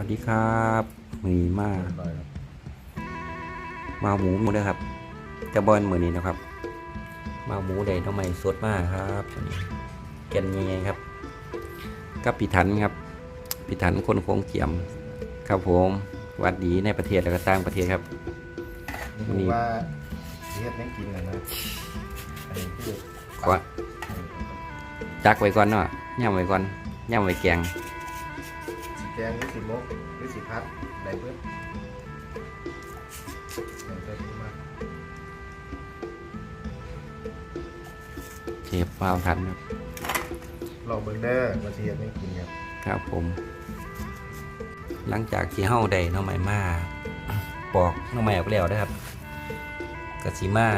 วัสดีครับมือนี้มาได้ครับมาหมูหมูด้วยครับจะบอลมือนี้นะครับ มาหมูใดทำไมสดมากครับวันนี้แกนยังไงครับกับปีถันครับปีถันคนโค้งเจียม ครับผมหวัดดีในประเทศและก็ต่างประเทศครับนี่ผมว่าเฮ็ดแม่งกินกันนะอันนี้คือก่อนจักไว้ก่อนเนาะย่ำไว้ก่อนย่ำไว้แกง สีแกงหรือสีมกหรือสีพัดได้เพิ่มได้เพิ่มมากเชฟว้าวทันครับลองเบิ่งเด้อว่าสิเฮ็ดแม่งกินครับครับผม หลังจากที่เฮาได้หน้องใหม่มาปอกหน้องใหม่ออกแล้วนะครับกะสิมา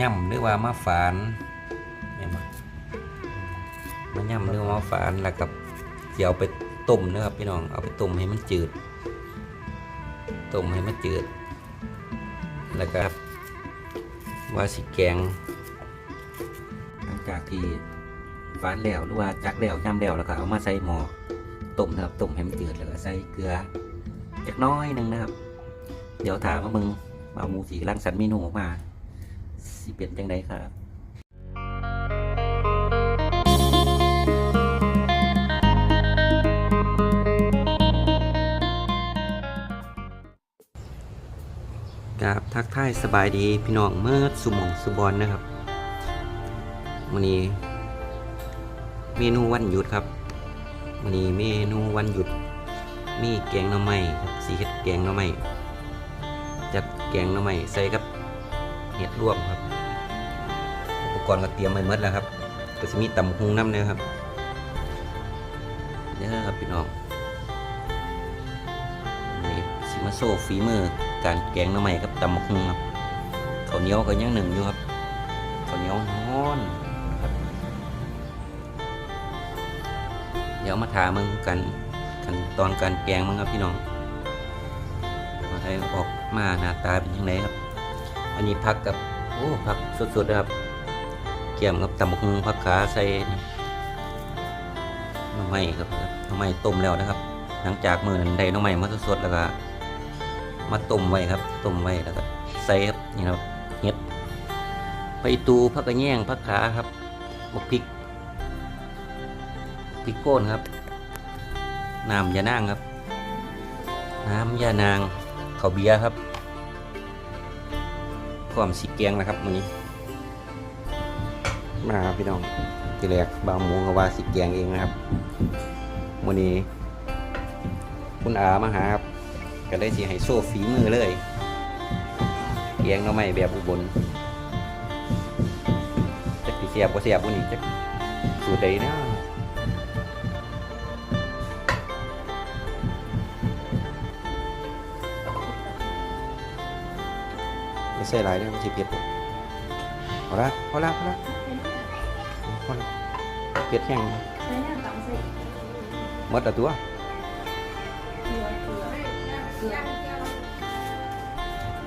ย่ำหรือว่ามาฝานเนี่ยมามาย่ำหรือว่ามาฝานแล้วกับเดี๋ยวเอาไป ต้มนะครับพี่น้องเอาไปต้มให้มันจืดต้มให้มันจืด แล้วก็ว่าสิแกงหลังจากที่ฝานแล้วหรือว่าจักแล้วย่ำแล้วแล้วก็เอามาใส่หม้อต้มนะครับต้มให้มันจืดแล้วก็ใส่เกลือจักน้อยหนึงนะครับ เดี๋ยวถามว่ามึงเอาหมูสีรังสรรเมนูออกมาสิเป็นจังไดครับ ทายสบายดีพี่น้องเมื่อสุมองสุบอลนะครับวันนี้ เมนูวันหยุดครับวันนี้เมนูวันหยุด มีแกงหน่อไม้ครับสีเห็ดแกงหน่อไม้จัดแกงหน่อไม้ใส่กับเห็ดรวมครับ อุปกรณ์ก็เตรียมไว้หมดแล้วครับก็จะมีตำหุงน้ำเนื้อครับเด้อครับพี่น้องนี่สิมาโซ่ฝีมือ การแกงหน่อไม้กับตำหุงครับข้าวเหนียวก็ยังหนึ่งอยู่ครับข้าวเหนียวฮ้อนครับ เดี๋ยวมาถามมึงกันขั้นตอนการแกงมึงครับพี่น้องว่าให้ออกมาหน้าตาเป็นยังไงครับ อันนี้ผักกับโอ้ผักสดๆนะครับเกี่ยมกับตำบักหุ่งผักขาใส่นี่หน้ำไม้ครับน้ำไม้ต้มแล้วนะครับ หลังจากมือนั้นได้น้ำไม้มาสดๆแล้วก็ มาต้มไว้ครับต้มไว้แล้วก็ใส่ครับนี่ครับเห็ดไปตูผักกระแยงผักขาครับบักพริกพริกโก้นครับน้ำยานางครับ น้ำยานางข้าวเบียร์ครับพร้อมสีแกงนะครับมื้อนี้ มาครับพี่น้องทีแรกบางหมูก็ว่าสีแกงเองนะครับมื้อนี้ คุณอามาหาครับ ก็เลยสิให้โซ่ฝีมือเลยแกงหน่อไม้แบบอุบลจักสิเสียบบ่เสียบมื้อนี้จักสูตรใดเนาะไม่ใช่หลายเรื่องที่เผ็ดผมเอาละพอละพอละพอละเผ็ดแห้งใช้เนี่ยตำใส่หมดละตัวเกลือเกลือ เกลือ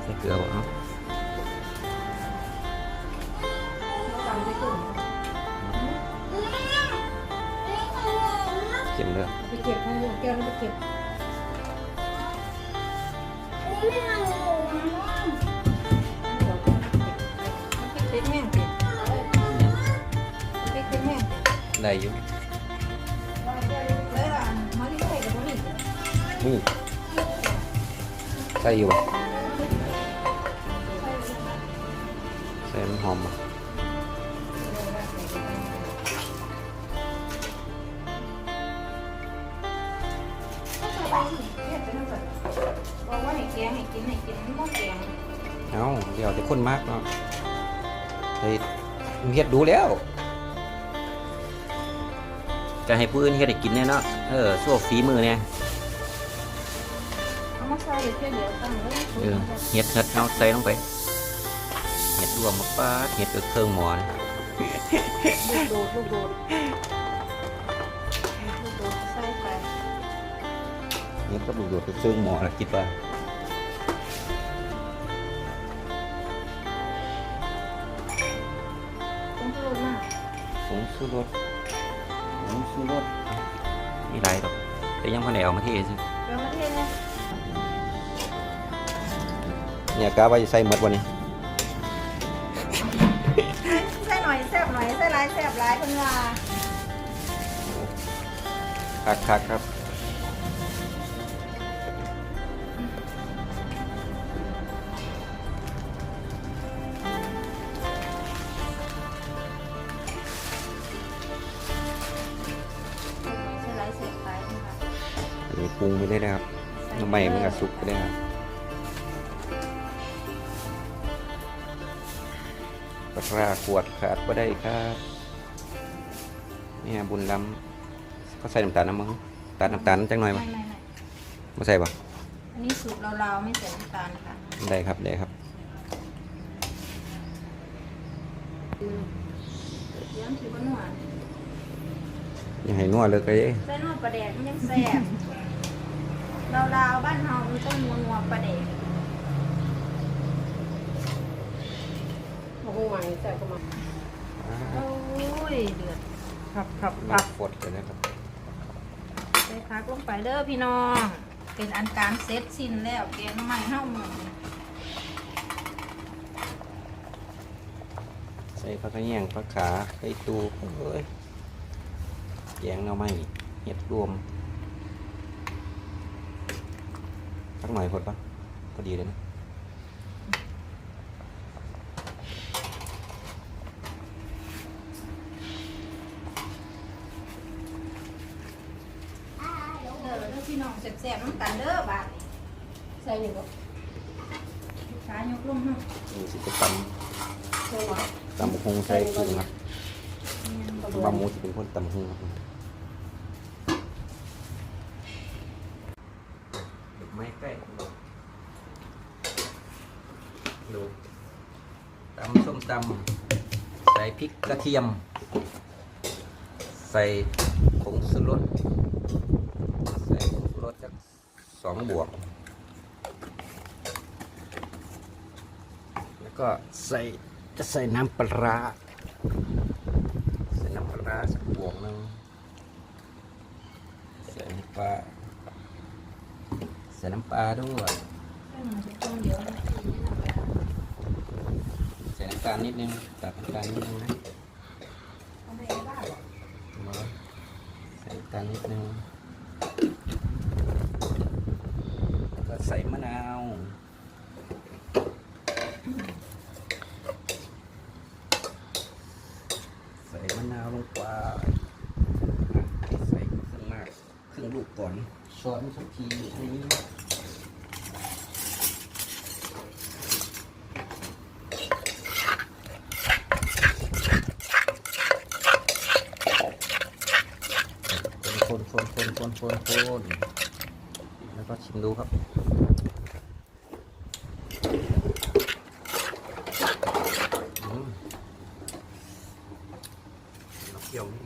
ใส่เกลือบ่เนาะตำใส่กุ้งเค็มเลยเอาไปเก็บให้ลูกแก้วแล้วไปเก็บเด็กแห้งสิเด็กแห้งได้อยู่เลยอะมาที่ใส่กับนี่นี่ใส่อยู่บ่ใส่มันหอมบ่บอกว่าให้แกงให้กินให้กินมันก็แกงเอาเดี๋ยวจะคนมากเนาะเฮ้ยเฮ็ดดูแล้ว จะให้ผู้อื่นเฮ็ดให้กินแน่เนาะเออสู้ฝีมือเนี่ย เอามาใส่เพื่อเดี๋ยวตั้งเลยเออเห็ดเห็ดเอาใส่ลงไปเห็ดรวมมาป้าด เห็ดกับเครื่องหมอนะลูกโดดลูกโดดลูกโดดใส่ไปเห็ดก็ดูดกับเครื่องหมอละคิดว่าต้องโดดมากผงชูรสผงชูรสนี่ไรหรอกแต่ยังพอไหนเอามาเทสิเดี๋ยวมาเทเลยเนี่ยกะว่าจะใส่หมดวันนี้ใส่หน่อยแซ่บหน่อยใส่หลายแซ่บหลายเพิ่นว่าคักคักครับ ขวดขาดก็ได้ครับเนี่ยบุญล้ำก็ใส่น้ำตาลน้ำมึงตัดน้ำตาลจังหน่อยไม่มั้ยไม่ไม่มาใส่ปะอันนี้สูตรเราๆไม่ใส่น้ำตาลค่ะได้ครับได้ครับเดี๋ยวมันถือว่าหนวดอยังให้นัวเลยก็เอ้ใส่หนวดปลาแดกมันยังแซ่บเราๆบ้านเฮามันต้องนัวๆปลาแดก โอ้โหใหม่แซ่บก็มาโอ้ยเดือดขับขับมาขับฟดเลยนะครับใส่พักลงไปเด้อพี่น้อง เป็นอันการเซตสิ้นแล้วแกงหน้ำมันเฮ้าหมือนใส่ผักกระเนียงผักขาไข่ตูเอ้ยแกงหน่อไม้เห็ดรวมสักหน่อยพอดปะพอดีเลยนะ เด้อเด้อพี่น้องแซ่บๆน้ำตาลเด้อบาดนี้ใส่หนึ่งก็ลูกค้ายกลงเฮ้านี่สิจะตใส่หวานำตำคงใส่กุ้งครับบะหมูจะเป็นคนตำคงครับไม่ใกล้ดูตำส้มตำใส่พริกกระเทียม ใส่ผงสุรสใส่ผงสุ รสสักสองบวก แล้วก็ใส่จะใส่น้ำปลาร้าใส่น้ำปลาร้าสักบวกหนึงใส่น้ำปลาใส่น้ำปลาด้วยเพิ่งมาต้มเดียวนะใส่น้ำตาลนิดนึงตัดน้ำตาลนิดนึงนะเอาไปบ้านมาใส่น้ำตาลนิดนึงแล้วก็ ใส่มะนาว ใส่มะนาวลงไปใส่เครื่องมากเครื่องลูกก่อนช้อนสักทีนี้คนคนคนคนคนคนแล้วก็ชิมดูครับอืม เราเกี่ยวนี่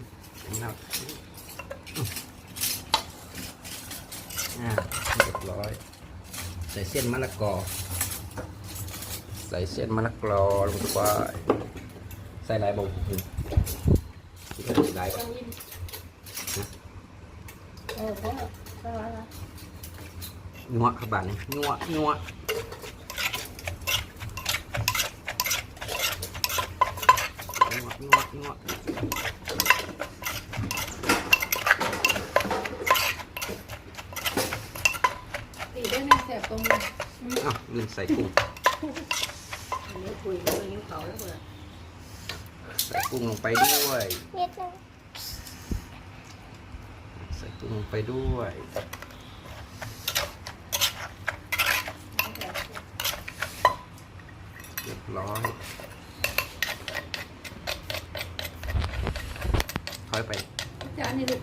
นะครับอ่าเรียบร้อย ใส้นมะละกอ ใส่เส้นมะละกอลงไปใส่ลายบงคิดว่าสิหลายบ่เออเพราะใส่หวานละนัวครันนัวนัวนัวนัวนัว ได้แม่แซ่งนี้อ้าวลืมใส่กุ้งอันนี้คุยกันเลยยิ้มเขาแล้วเปิดใส่กุ้งลงไปด้วย นิดนึงใส่กุ้งลงไปด้วยเรียบร้อยถอยไปจานนี้ลูก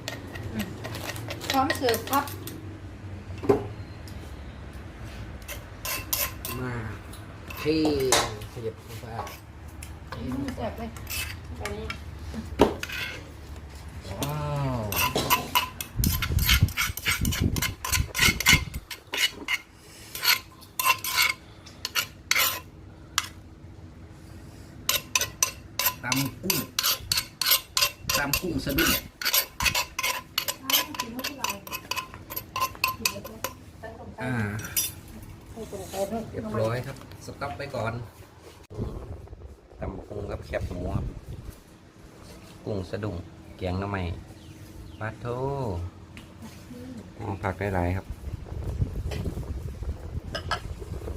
พร้อมเสิร์ฟครับ มา ที่ขยับลงไปแซ่บเลยไปนี่ว้าวตำกุ้งตำกุ้งสะดุ้งอ่าเรียบร้ สต็อปไปก่อนตำกุ้งกับแคบหมูครับ กุ้งสะดุ้งแกงน้ำใหม่ปลาโทอ๋อผักหลายครับ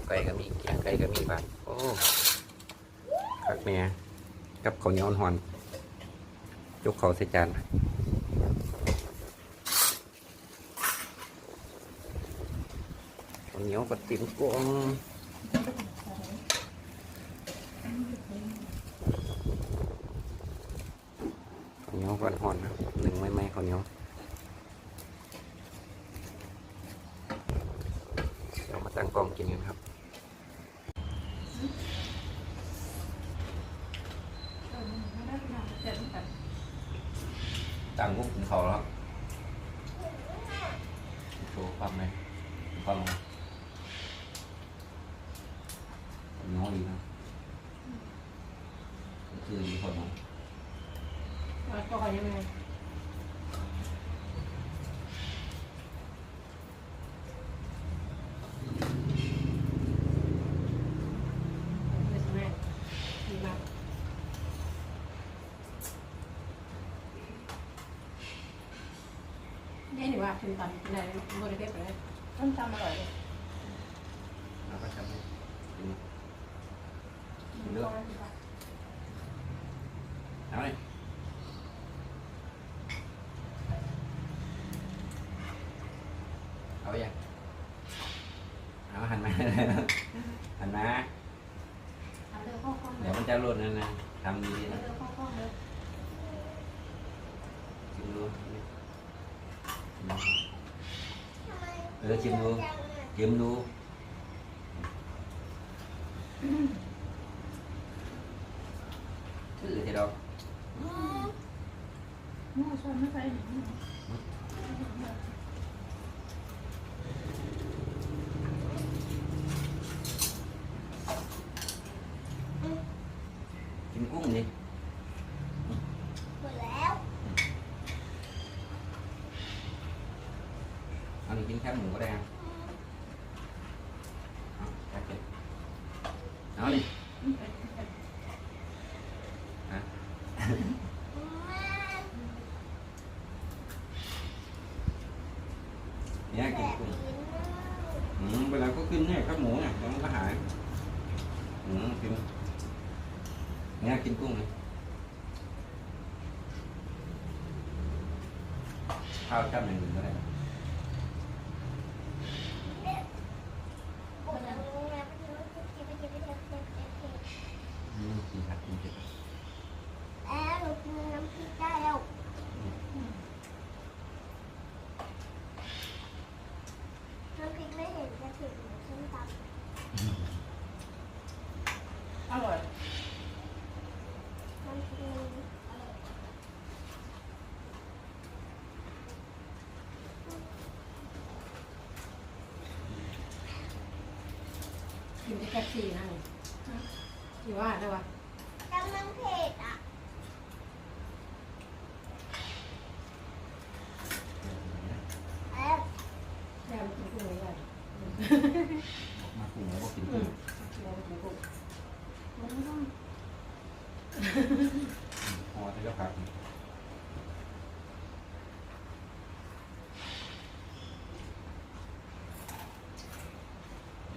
ไก่ก็มีแกงไก่ก็มีผักโอ้ผักแม่กับข้าวเหนียวอ่อนๆยกเขาใส่จานข้าวเหนียวกับติ๋มกวง ข้า วเหนียวก่อนห่อนหนึ่งไม่ไม่ข้าวเหนียวเดี๋ยวมาตั้งกล้องกินกันครับตั้งพวกกินข้าแล้วโชว์ความไหมความไหมข้าวเหนียวดีนะคือดีคนมอง แล้วก็ยังไงไม่ใช่ไหมดีมาก นี่หนูว่าถึงตอนไหนบริเวณไหนต้มตำอร่อยเลยแล้วก็ทำให้กินเลือกเอาเลยเอาอย่างเอาหันมาหันมาเดี๋ยวมันจะหล่นนะนะทำดีนะ เร็วเข้ากล้องเลย ชิมดูเออชิมดูชิมดูชื่อที่เราหม้อชนไม่ใส่หนู กินกุ้งดิ หมดแล้ว เอาดิกินแคบหมูก็ได้ครับเอาแคบเลยเอาดิฮะ เนี่ยกินกุ้งอืมเวลาก็ขึ้นเนี่ยข้าวหมูเนี่ยแล้วมันก็หายอืมกินเนี่ยกินกุ้งเลยข้าวจ้ำอย่างอื่นก็ได้ อืมกินผักกินเผ็ด แล้วหนูกินน้ำพริกได้แล้วน้ำพริกไม่เห็นจะถึงส้มตำ อร่อย น้ำพริก กินได้แค่สี่นะนี่ที่ว่าได้ปะกำลังเผ็ดอะแล้วแม่ไปกินกุ้งเลยมากุ้งแล้วก็กินกุ้งแม่ไปกินกุ้งมันต้องพอที่จะผัก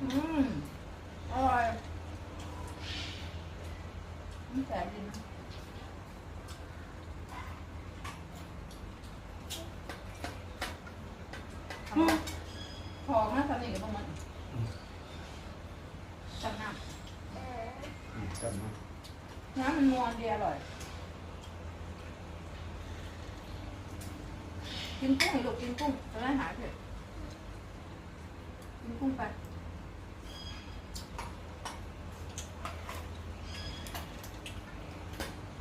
อืมอร่อยมันแสบดีนะอืมพอมาสนิทกับมันจับน้ำ เออ อืมจับมา อนนวลดีอร่อย กินกุ้งอีกลูกกินกุ้งจะได้หายเผ็ดกินกุ้งไป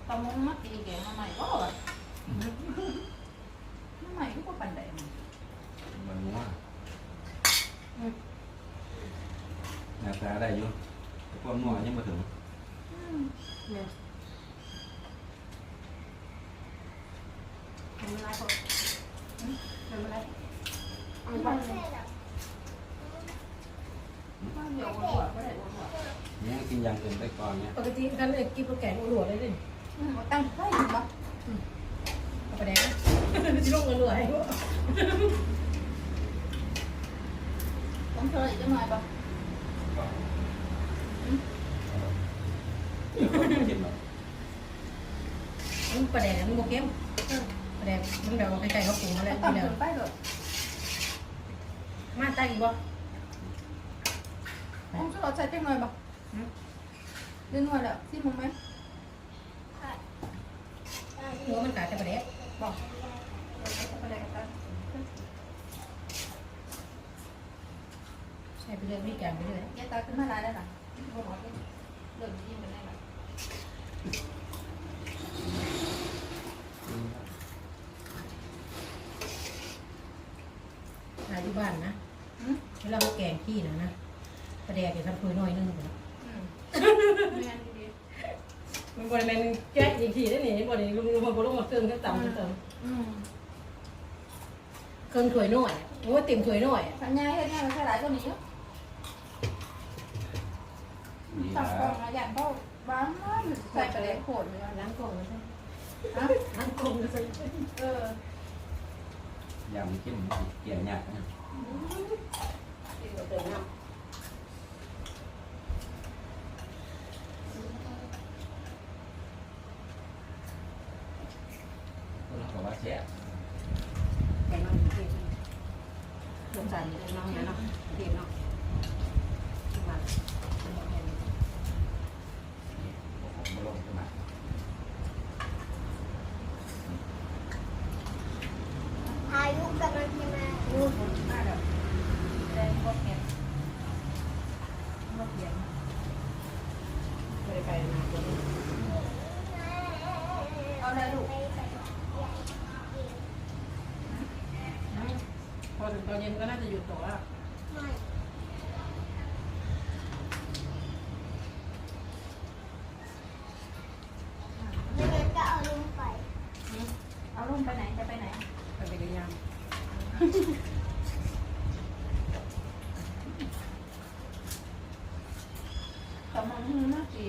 ตะมงมักดีแกงมาใหม่ก็อร่อยมาใหม่ก็ปันแดง มันนัว อืม หน้าตาได้อยู่แต่ความนัวยังไม่ถึง อืมเนี่ย ทำอะไรก่อน ทำอะไร เอาไปเผ็ดอะ ข้าวเห นียวหัวไม่ได้หัวหัวเนี่ยกินอย่างอื่นไปก่อนเนี่ยปกติกันเลยกินปลาแกงหัวเลยดิอืมเอาตั้งไฟอยู่ปะเอาไปแดงนะจะลงกันเหนื่อยต้องเธออีกจังหน่อยปะเดี๋ยวคนไม่กินหรอกมันปลาแดงมันโมเก็มปลาแดงมันแบบว่าใกล้ๆเขาปรุงมาแล้วตั้งทีเดียวถึงไฟเลยมาตั้งอีกบ่ ต้องเธอใส่จังหน่อยปะเรื่องหน่อยแล้วที่มึงไหมหัวมันกัดแต่ปลาแดงบอกเอาไปเลยกันใช่ไปเรื่อยพี่แกงไปเรื่อยแกตาขึ้นมาลายแล้วนะหัวหมอเริ่มยิ้มกันได้ละหาอยู่บ้านนะอืมเวลาเขาแกงขี้นะนะ ปลาแดงเดี๋ยวทำถ้วยน้อยนึงก่อนอืมไม่งั้นดีมันบริเวณแก๊สอีกทีได้หนิบริเวณลุงลุงมาลงมาเครื่องก็ต่ำก็ต่ๆอืมำเครื่องถ้วยน้อยโอ้เต็มถ้วยน้อยสัญญาเฮ็ดงานมันใช้หลายตัวนี้เยอะนี่สั่งกล่ละองมาอย่างก็บ้านมันใส่ไปเลยโขดเลยล้างกล่องมาใช่ฮะล้างกล่องมาใช่เออยำจิ้มเกี่ยวยากนะ เติมน้คนเขาว่า แซ่บแกงน้องเทียมลงใส่น้องเนี่ยเนาะเทียมเนาะมาผมมาลงขึ้นมายุกำลังจะมา รูดมากแบบแดงก็เผ็ดก็เผ็ด ไปไปมาตัวนี้ เอาได้ลูก พอถึง ตอนเย็นก็น่าจะหยุดต่อแล้ว ไม่ไม่งั้นก็เอาลงไป เอาลูกไปไหนจะไปไหน ไปไปกันยัง แต่มันมือมากจี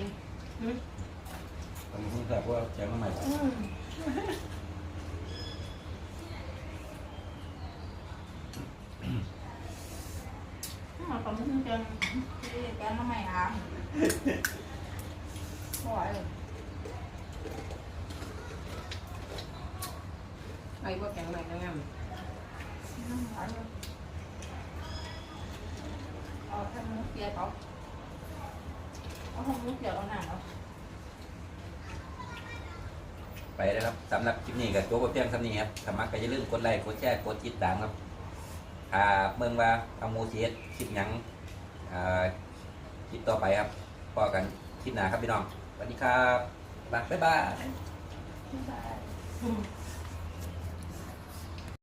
ผมเพิ่งแต่ว่าแจ้งมาใหม่ อืมมาตอนนี้จังที่แกน้ำไม่อาบ บ่อยเลยไอ้พวกแกงใหม่ก็งามน้ำหวานเลยเอาทำมุกเกียร์เขาเอาทำมุกเกียร์เอาหนังเอาไปนะครับสำหรับคลิปนี้กับตัวบทเพียงสำนี้ครับสมัครก็อย่าลืมกดไลค์กดแชร์กดติดตามครับถ้าเมืองว่าเอาหมูเสียคลิปหยังอ่าคลิปต่อไปครับ พอกันคลิปหน้าครับพี่น้องสวัสดีครับบ๊ายบาย บ๊ายบาย